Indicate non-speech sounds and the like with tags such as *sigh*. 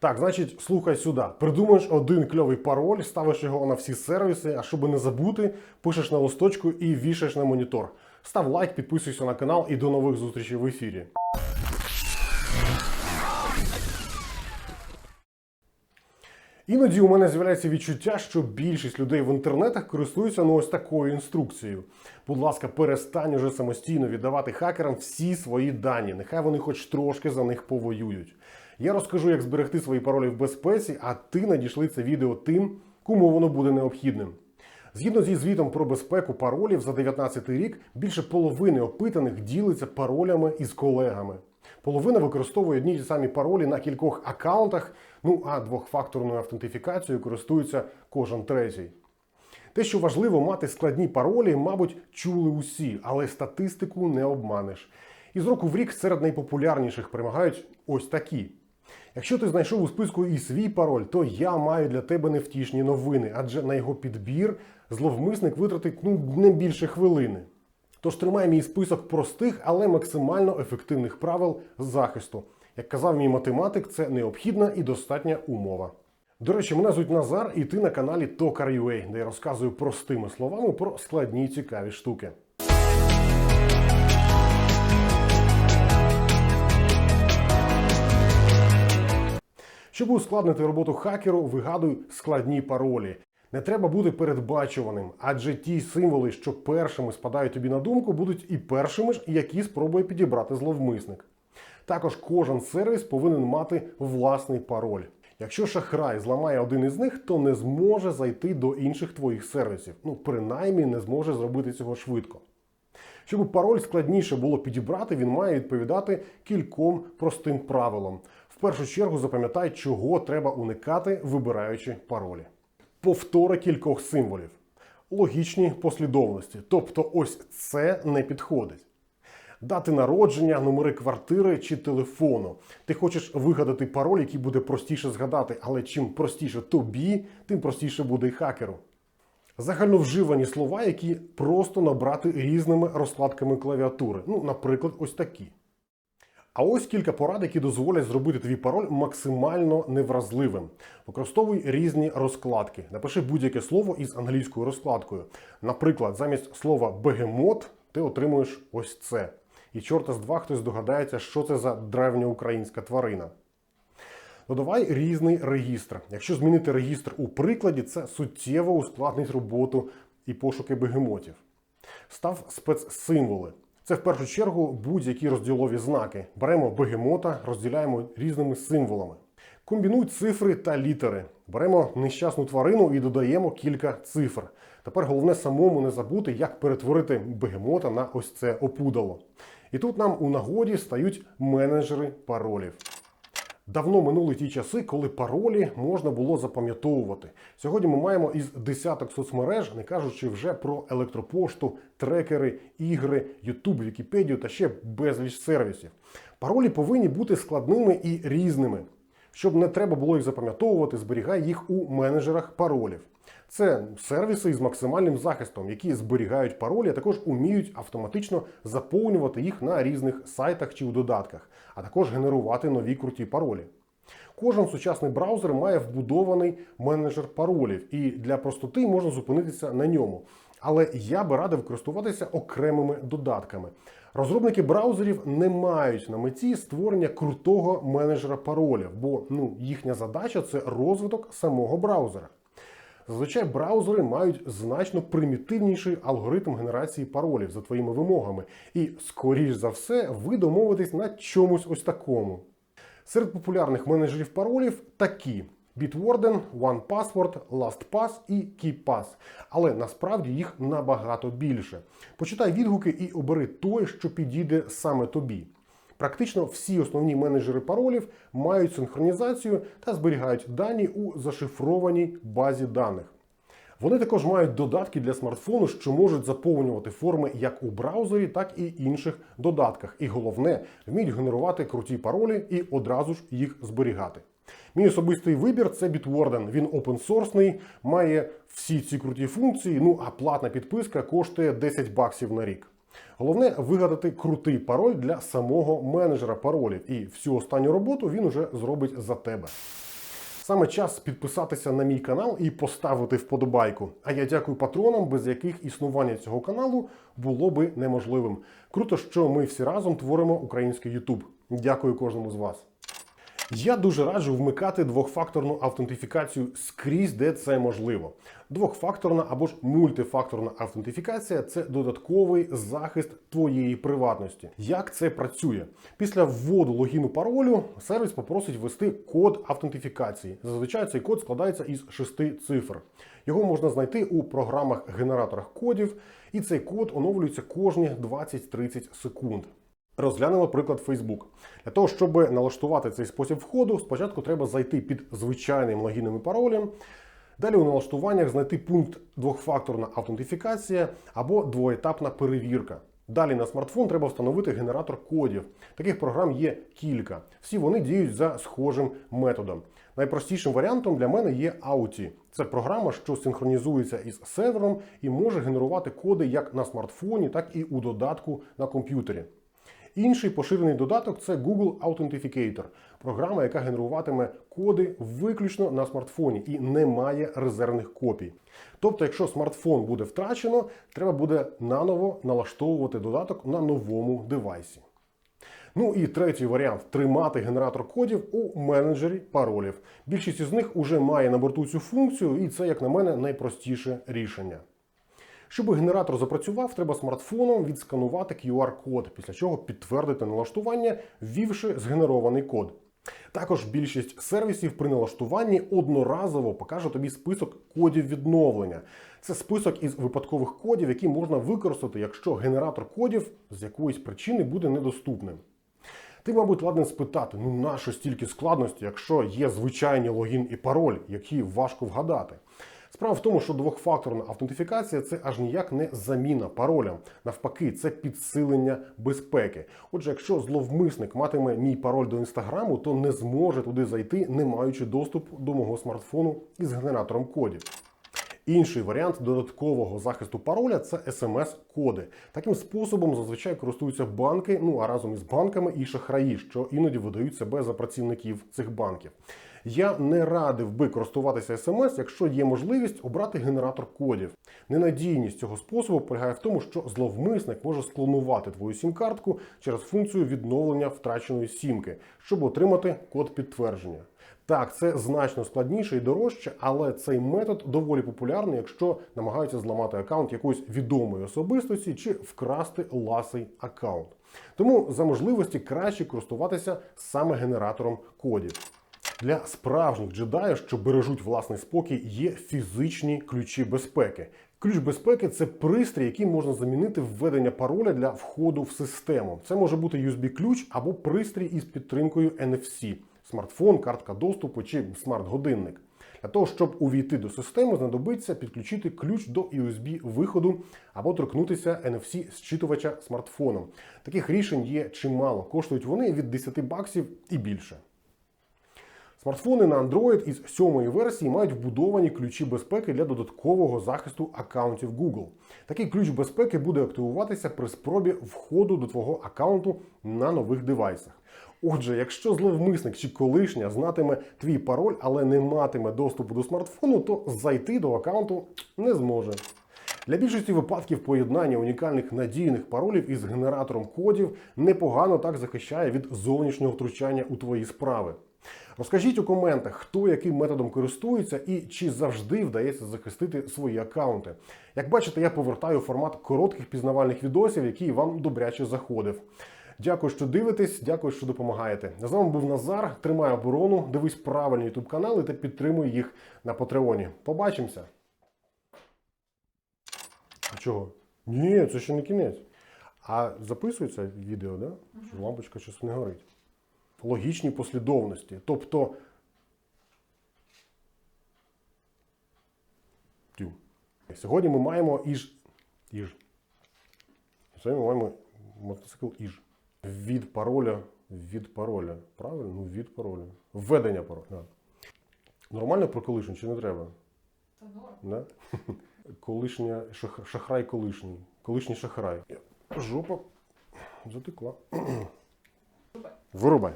Так, значить, слухай сюди. Придумаєш один кльовий пароль, ставиш його на всі сервіси, а щоб не забути, пишеш на листочку і вішаєш на монітор. Став лайк, підписуйся на канал і до нових зустрічей в ефірі. Іноді у мене з'являється відчуття, що більшість людей в інтернетах користуються ну ось такою інструкцією. Будь ласка, перестань уже самостійно віддавати хакерам всі свої дані. Нехай вони хоч трошки за них повоюють. Я розкажу, як зберегти свої паролі в безпеці, а ти надійшли це відео тим, кому воно буде необхідним. Згідно зі звітом про безпеку паролів за 2019 рік, більше половини опитаних ділиться паролями із колегами. Половина використовує одні й ті самі паролі на кількох аккаунтах, ну а двохфакторною автентифікацією користується кожен третій. Те, що важливо мати складні паролі, мабуть, чули усі, але статистику не обманеш. І з року в рік серед найпопулярніших перемагають ось такі. Якщо ти знайшов у списку і свій пароль, то я маю для тебе невтішні новини, адже на його підбір зловмисник витратить ну не більше хвилини. Тож тримай мій список простих, але максимально ефективних правил захисту. Як казав мій математик, це необхідна і достатня умова. До речі, мене звуть Назар, і ти на каналі Tokar.ua, де я розказую простими словами про складні й цікаві штуки. Щоб ускладнити роботу хакеру, вигадуй складні паролі. Не треба бути передбачуваним, адже ті символи, що першими спадають тобі на думку, будуть і першими ж, які спробує підібрати зловмисник. Також кожен сервіс повинен мати власний пароль. Якщо шахрай зламає один із них, то не зможе зайти до інших твоїх сервісів. Ну, принаймні не зможе зробити цього швидко. Щоб пароль складніше було підібрати, він має відповідати кільком простим правилам. Першу чергу запам'ятай, чого треба уникати, вибираючи паролі. Повтори кількох символів. Логічні послідовності. Тобто, ось це не підходить. Дати народження, номери квартири чи телефону. Ти хочеш вигадати пароль, який буде простіше згадати, але чим простіше тобі, тим простіше буде і хакеру. Загальновживані слова, які просто набрати різними розкладками клавіатури. Ну, наприклад, ось такі. А ось кілька порад, які дозволять зробити твій пароль максимально невразливим. Використовуй різні розкладки. Напиши будь-яке слово із англійською розкладкою. Наприклад, замість слова бегемот ти отримуєш ось це. І чорта з два хтось догадається, що це за древньоукраїнська тварина. Додавай різний регістр. Якщо змінити регістр у прикладі, це суттєво ускладнить роботу і пошуки бегемотів. Став спецсимволи. Це в першу чергу будь-які розділові знаки. Беремо бегемота, розділяємо різними символами. Комбінуй цифри та літери. Беремо нещасну тварину і додаємо кілька цифр. Тепер головне самому не забути, як перетворити бегемота на ось це опудало. І тут нам у нагоді стають менеджери паролів. Давно минули ті часи, коли паролі можна було запам'ятовувати. Сьогодні ми маємо із десяток соцмереж, не кажучи вже про електропошту, трекери, ігри, Ютуб, Вікіпедію та ще безліч сервісів. Паролі повинні бути складними і різними. Щоб не треба було їх запам'ятовувати, зберігай їх у менеджерах паролів. Це сервіси із максимальним захистом, які зберігають паролі, а також уміють автоматично заповнювати їх на різних сайтах чи у додатках, а також генерувати нові круті паролі. Кожен сучасний браузер має вбудований менеджер паролів, і для простоти можна зупинитися на ньому. Але я би радив користуватися окремими додатками. Розробники браузерів не мають на меті створення крутого менеджера паролів, бо ну, їхня задача це розвиток самого браузера. Зазвичай браузери мають значно примітивніший алгоритм генерації паролів за твоїми вимогами, і, скоріш за все, ви домовитесь на чомусь ось такому. Серед популярних менеджерів паролів такі: Bitwarden, OnePassword, LastPass і KeePass. Але насправді їх набагато більше. Почитай відгуки і обери той, що підійде саме тобі. Практично всі основні менеджери паролів мають синхронізацію та зберігають дані у зашифрованій базі даних. Вони також мають додатки для смартфону, що можуть заповнювати форми як у браузері, так і інших додатках. І головне, вміють генерувати круті паролі і одразу ж їх зберігати. Мій особистий вибір це Bitwarden. Він опенсорсний, має всі ці круті функції. Ну а платна підписка коштує 10 баксів на рік. Головне вигадати крутий пароль для самого менеджера паролів, і всю останню роботу він уже зробить за тебе. Саме час підписатися на мій канал і поставити вподобайку. А я дякую патронам, без яких існування цього каналу було би неможливим. Круто, що ми всі разом творимо український YouTube. Дякую кожному з вас. Я дуже раджу вмикати двохфакторну автентифікацію скрізь, де це можливо. Двохфакторна або ж мультифакторна автентифікація це додатковий захист твоєї приватності. Як це працює? Після вводу логіну паролю сервіс попросить ввести код автентифікації. Зазвичай цей код складається із шести цифр. Його можна знайти у програмах-генераторах кодів, і цей код оновлюється кожні 20-30 секунд. Розглянемо приклад Facebook. Для того, щоб налаштувати цей спосіб входу, спочатку треба зайти під звичайним логіном і паролем. Далі у налаштуваннях знайти пункт двохфакторна автентифікація або двоетапна перевірка. Далі на смартфон треба встановити генератор кодів. Таких програм є кілька. Всі вони діють за схожим методом. Найпростішим варіантом для мене є Auti. Це програма, що синхронізується із сервером і може генерувати коди як на смартфоні, так і у додатку на комп'ютері. Інший поширений додаток це Google Authenticator, програма, яка генеруватиме коди виключно на смартфоні і не має резервних копій. Тобто, якщо смартфон буде втрачено, треба буде наново налаштовувати додаток на новому девайсі. Ну і третій варіант тримати генератор кодів у менеджері паролів. Більшість із них уже має на борту цю функцію, і це, як на мене, найпростіше рішення. Щоб генератор запрацював, треба смартфоном відсканувати QR-код, після чого підтвердити налаштування, ввівши згенерований код. Також більшість сервісів при налаштуванні одноразово покаже тобі список кодів відновлення. Це список із випадкових кодів, які можна використати, якщо генератор кодів з якоїсь причини буде недоступним. Ти, мабуть, ладен спитати, ну нащо стільки складності, якщо є звичайний логін і пароль, які важко вгадати. Справа в тому, що двохфакторна автентифікація це аж ніяк не заміна паролям. Навпаки, це підсилення безпеки. Отже, якщо зловмисник матиме мій пароль до інстаграму, то не зможе туди зайти, не маючи доступу до мого смартфону із генератором кодів. Інший варіант додаткового захисту пароля це смс-коди. Таким способом зазвичай користуються банки, ну а разом із банками і шахраї, що іноді видають себе за працівників цих банків. Я не радив би користуватися смс, якщо є можливість обрати генератор кодів. Ненадійність цього способу полягає в тому, що зловмисник може склонувати твою сім-картку через функцію відновлення втраченої сімки, щоб отримати код підтвердження. Так, це значно складніше і дорожче, але цей метод доволі популярний, якщо намагаються зламати аккаунт якоїсь відомої особистості чи вкрасти ласий аккаунт. Тому за можливості краще користуватися саме генератором кодів. Для справжніх джедаїв, що бережуть власний спокій, є фізичні ключі безпеки. Ключ безпеки це пристрій, який можна замінити введення пароля для входу в систему. Це може бути USB-ключ або пристрій із підтримкою NFC, смартфон, картка доступу чи смарт-годинник. Для того, щоб увійти до системи, знадобиться підключити ключ до USB виходу або торкнутися NFC зчитувача смартфоном. Таких рішень є чимало. Коштують вони від 10 баксів і більше. Смартфони на Android із сьомої версії мають вбудовані ключі безпеки для додаткового захисту аккаунтів Google. Такий ключ безпеки буде активуватися при спробі входу до твого аккаунту на нових девайсах. Отже, якщо зловмисник чи колишня знатиме твій пароль, але не матиме доступу до смартфону, то зайти до аккаунту не зможе. Для більшості випадків поєднання унікальних надійних паролів із генератором кодів непогано так захищає від зовнішнього втручання у твої справи. Розкажіть у коментах, хто яким методом користується і чи завжди вдається захистити свої аккаунти. Як бачите, я повертаю формат коротких пізнавальних відосів, який вам добряче заходив. Дякую, що дивитесь, дякую, що допомагаєте. З вами був Назар. Тримай оборону, дивись правильні ютуб канали та підтримуй їх на Патреоні. Побачимося. А чого? Ні, це ще не кінець. А записується відео, да? Що лампочка щось не горить. Логічній послідовності. Тобто. Тю. Сьогодні ми маємо іж. Іж. Сьогодні ми маємо мотоцикл іж. Від пароля. Від пароля. Правильно? Ну, від пароля. Введення пароля. Да. Нормально про колишню чи не треба? Та норм. Да? *laughs* Колишня шах, шахрай колишній. Колишній шахрай. Жопа затекла. Вирубай.